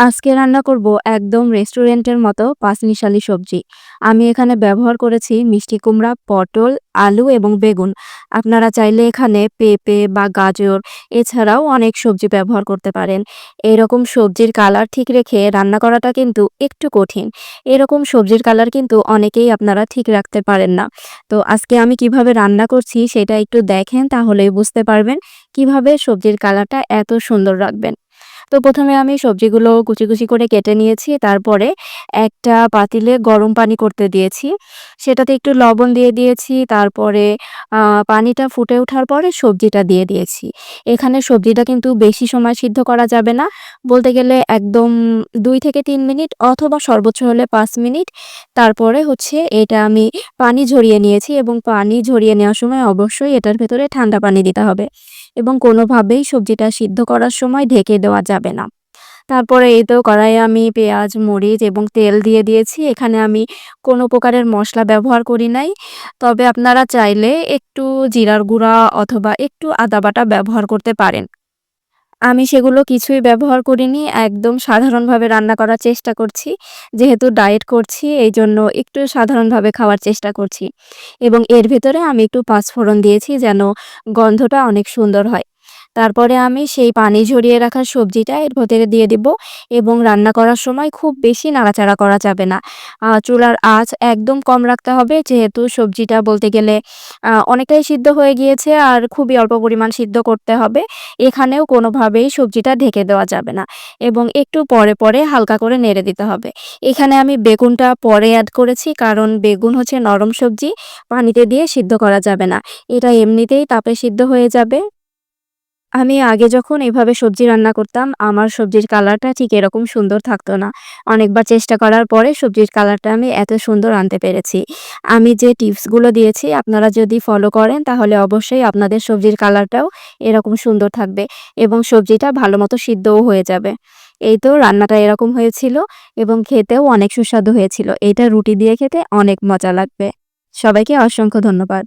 আজকে রান্না করব একদম রেস্টুরেন্টের মতো পাঁচমিশালি সবজি। আমি এখানে ব্যবহার করেছি মিষ্টি কুমড়া, পটল, আলু এবং বেগুন। আপনারা চাইলে এখানে পেঁপে বা গাজর এছাড়াও অনেক সবজি ব্যবহার করতে পারেন। এরকম সবজির কালার ঠিক রেখে রান্না করাটা কিন্তু একটু কঠিন। এরকম সবজির কালার কিন্তু অনেকেই আপনারা ঠিক রাখতে পারেন না। তো আজকে আমি কীভাবে রান্না করছি সেটা একটু দেখেন তাহলেই বুঝতে পারবেন কীভাবে সবজির কালারটা এত সুন্দর রাখবেন। তো প্রথমে আমি সবজিগুলো কুচি, কুচি করে কেটে নিয়েছি। তারপরে একটা পাতিলে গরম পানি করতে দিয়েছি। সেটাতে একটু লবণ দিয়ে দিয়েছি। তারপরে পানিটা ফুটে ওঠার পরে সবজিটা দিয়ে দিয়েছি। এখানে সবজিটা কিন্তু বেশি সময় সিদ্ধ করা যাবে না। বলতে গেলে একদম দুই থেকে তিন মিনিট অথবা সর্বোচ্চ হলে পাঁচ মিনিট। তারপরে হচ্ছে এটা আমি পানি ঝরিয়ে নিয়েছি এবং পানি ঝরিয়ে নেওয়ার সময় অবশ্যই এটার ভেতরে ঠান্ডা পানি দিতে হবে এবং কোনোভাবেই সবজিটা সিদ্ধ করার সময় ঢেকে দেওয়া যাবে না। তারপরে এই তো কড়াইয়ে আমি পেঁয়াজ, মরিচ এবং তেল দিয়ে দিয়েছি। এখানে আমি কোনো প্রকারের মশলা ব্যবহার করি নাই। তবে আপনারা চাইলে একটু জিরার গুঁড়া অথবা একটু আদা বাটা ব্যবহার করতে পারেন। আমি সেগুলো কিছুই ব্যবহার করিনি। একদম সাধারণভাবে রান্না করার চেষ্টা করছি। যেহেতু ডায়েট করছি এই জন্য একটু সাধারণভাবে খাওয়ার চেষ্টা করছি এবং এর ভেতরে আমি একটু পাঁচফোড়ন দিয়েছি যেন গন্ধটা অনেক সুন্দর হয়। তারপরে আমি সেই পানি ঝরিয়ে রাখা সবজিটা এর ভেতরে দিয়ে দিব এবং রান্না করার সময় খুব বেশি নাড়াচাড়া করা যাবে না। চুলার আঁচ একদম কম রাখতে হবে যেহেতু সবজিটা বলতে গেলে অনেকটাই সিদ্ধ হয়ে গিয়েছে আর খুবই অল্প পরিমাণ সিদ্ধ করতে হবে। এখানেও কোনোভাবেই সবজিটা ঢেকে দেওয়া যাবে না এবং একটু পরে, পরে হালকা করে নেড়ে দিতে হবে। এখানে আমি বেগুনটা পরে অ্যাড করেছি কারণ বেগুন হচ্ছে নরম সবজি, পানিতে দিয়ে সিদ্ধ করা যাবে না। এটা এমনিতেই তাপে সিদ্ধ হয়ে যাবে। আমি আগে যখন এভাবে সবজি রান্না করতাম, আমার সবজির কালারটা ঠিক এরকম সুন্দর থাকতো না। অনেকবার চেষ্টা করার পরে সবজির কালারটা আমি এত সুন্দর আনতে পেরেছি। আমি যে টিপসগুলো দিয়েছি, আপনারা যদি ফলো করেন, তাহলে অবশ্যই আপনাদের সবজির কালারটাও এরকম সুন্দর থাকবে এবং সবজিটা ভালো মতো সিদ্ধও হয়ে যাবে। এই তো রান্নাটা এরকম হয়েছিল এবং খেতেও অনেক সুস্বাদু হয়েছিল। এটা রুটি দিয়ে খেতে অনেক মজা লাগবে। সবাইকে অসংখ্য ধন্যবাদ।